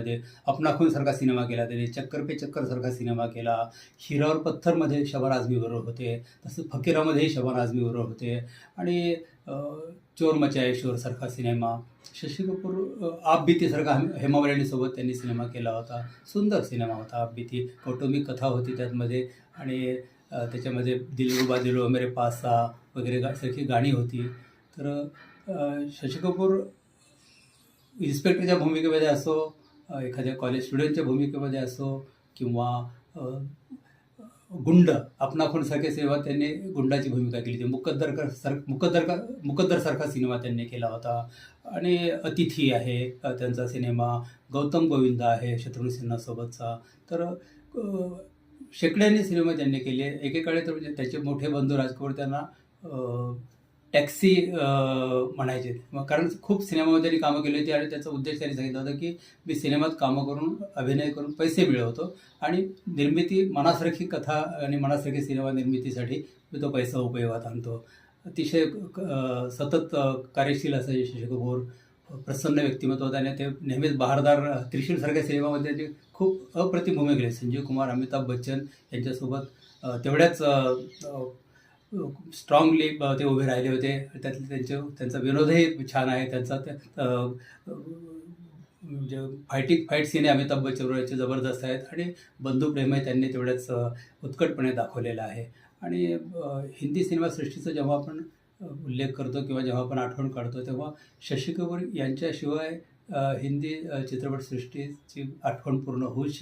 मध्ये अपना खून सारखा सिनेमा केला त्याने चक्कर पे चक्कर सारखा सिनेमा केला. हिरावर पत्थरमध्ये शबान आझमी बरोबर होते तसंच फकीरामध्येही शबान आझमी बरोबर होते. आणि चोर मचाय शोर सारखा सिनेमा शशी कपूर आप बीतीसारखा हेम- त्यांनी सिनेमा केला होता. सुंदर सिनेमा होता आप बीती कौटुंबिक कथा होती त्यातमध्ये आणि त्याच्यामध्ये दिलरुबा दिलो मेरे पासा वगैरे गा सारखी गाणी होती. तर शशी कपूर इन्स्पेक्टरच्या भूमिकेमध्ये असो एखाद्या कॉलेज स्टुडंटच्या भूमिकेमध्ये असो किंवा गुंड आपणाखूनसारखे सिनेमा त्यांनी गुंडाची भूमिका केली. होती मुकद्दरकर सर मुकद्दरकर मुकद्दरसारखा सिनेमा त्यांनी केला होता. आणि अतिथी आहे त्यांचा सिनेमा. गौतम गोविंद आहे शत्रुघ्न सिन्हासोबतचा तर शेकड्यांनी सिनेमा त्यांनी केले. एकेकाळी तर म्हणजे त्याचे मोठे बंधू राजकपूर त्यांना टॅक्सी म्हणायचे. मग कारण खूप सिनेमामध्ये त्यांनी कामं केली होती आणि त्याचा उद्देश त्यांनी सांगितला होता की मी सिनेमात कामं करून अभिनय करून पैसे मिळवतो आणि निर्मिती मनासारखी कथा आणि मनासारखी सिनेमा निर्मितीसाठी मी तो पैसा उपयोगात आणतो. अतिशय सतत कार्यशील असायचे शशी कपूर प्रसन्न व्यक्तिमत्व त्याने आणि ते नेहमीच बहारदार त्रिशूलसारख्या सिनेमामध्ये त्यांनी खूप अप्रतिम भूमिका केली संजीव कुमार अमिताभ बच्चन यांच्यासोबत तेवढ्याच स्ट्रॉंगली ते उभे राहिले होते. त्यातले त्यांचे त्यांचा विनोदही छान आहे. त्यांचा त्या म्हणजे फायटिंग फाईट सीन आहे अमिताभ बच्चन जबरदस्त आहेत. आणि बंधुप्रेमही त्यांनी तेवढ्याच उत्कटपणे दाखवलेला आहे. आणि हिंदी सिनेमासृष्टीचा जेव्हा आपण उल्लेख करतो किंवा जेव्हा आपण आठवण काढतो तेव्हा शशी कपूर यांच्याशिवाय हिंदी चित्रपटसृष्टीची आठवण पूर्ण होऊ शकते